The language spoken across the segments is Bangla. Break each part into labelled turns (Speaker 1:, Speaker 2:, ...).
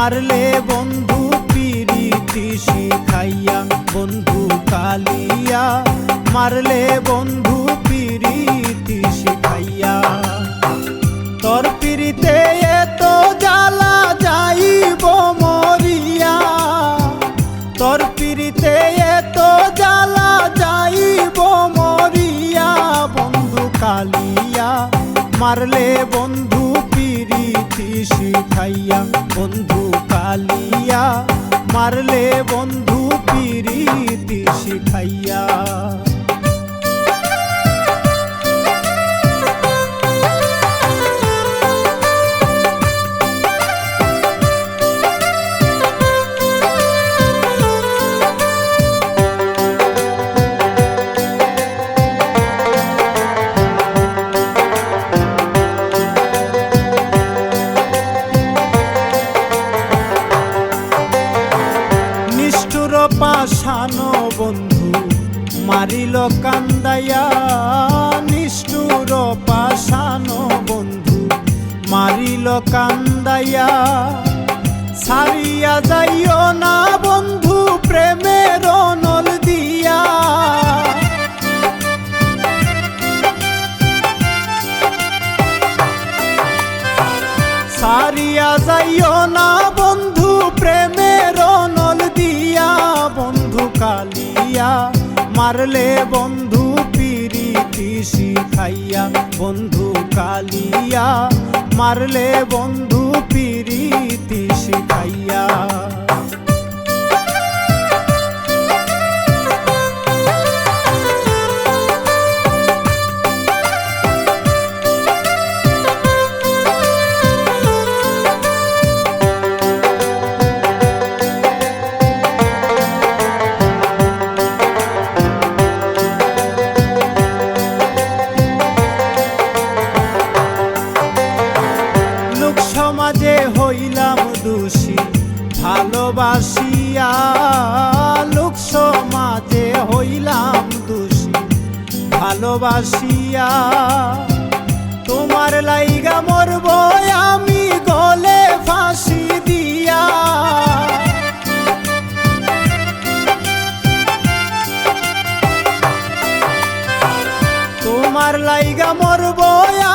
Speaker 1: মারলে বন্ধু পিরিতি শিখাইয়া, বন্ধু কালিয়া। মারলে বন্ধু পিরিতি শিখাইয়া। তোর পিরিতে এত জ্বালা যাইব মরিয়া। তোর পিরিতে এত জ্বালা যাইব মরিয়া। বন্ধু কালিয়া, মারলে বন্ধু পিরিতি শিখাইয়া, বন্ধু কালিয়া মারলে বন্ধু পিরিতি শিখাইয়া। পাশানো বন্ধু, মারিল কান্দাইয়া, নিষ্ঠুর পাশানো বন্ধু, মারিল কান্দাইয়া সারিয়া যাইও না বন্ধু, প্রেমের নল দিয়া। সারিয়া যাইও না মারলে বন্ধু পিরিতি শিখাইয়া বন্ধু কালিয়া মারলে বন্ধু হইলাম দোষী, ভালোবাসিয়া লোক সমাজে হইলাম দোষী, ভালোবাসিয়া তোমার লাইগা মরব আমি গলে ফাঁসি দিয়া। তোমার লাইগা মরব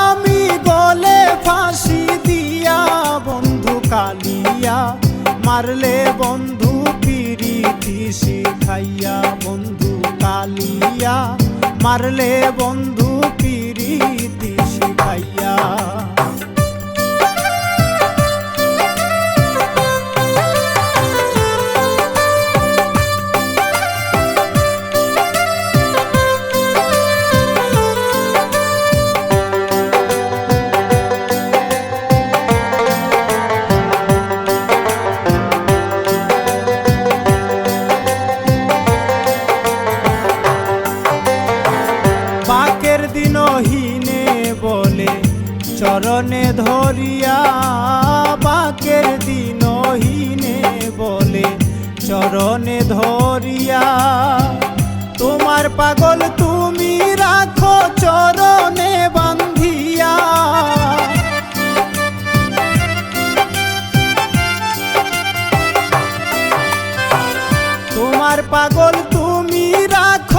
Speaker 1: আমি গলে ফাঁসি দিয়া বন্ধু কালিয়া মারলে বন্ধু পিরিতি শিখাইয়া বন্ধু কালিয়া মারলে বন্ধু পিরিতি চরণে ধরিয়া বাকের দিন হিনে বলে, চরণে ধরিয়া, তোমার পাগল তুমি রাখো চরণে বান্ধিয়া তোমার পাগল তুমি রাখো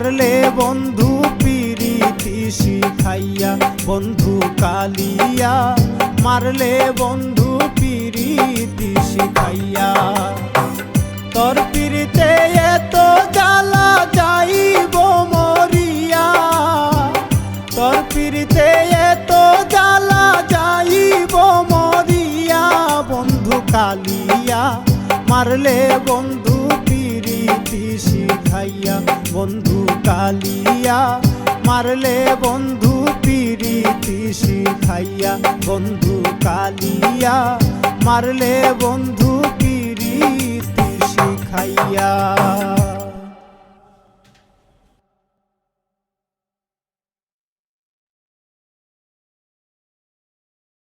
Speaker 1: মারলে বন্ধু পিরিতি শিখাইয়া, বন্ধু কালিয়া, মারলে বন্ধু পিরিতি শিখাইয়া। তোর পিরিতে এত জ্বালা যাইব মরিয়া, তোর পিরিতে এত জ্বালা যাইব মরিয়া, বন্ধু কালিয়া, মারলে বন্ধু পিরিতি শিখাইয়া, বন্ধু কালিয়া মারলে বন্ধু পিরিতি শিখাইয়া বন্ধু কালিয়া মারলে বন্ধু পিরিতি শিখাইয়া।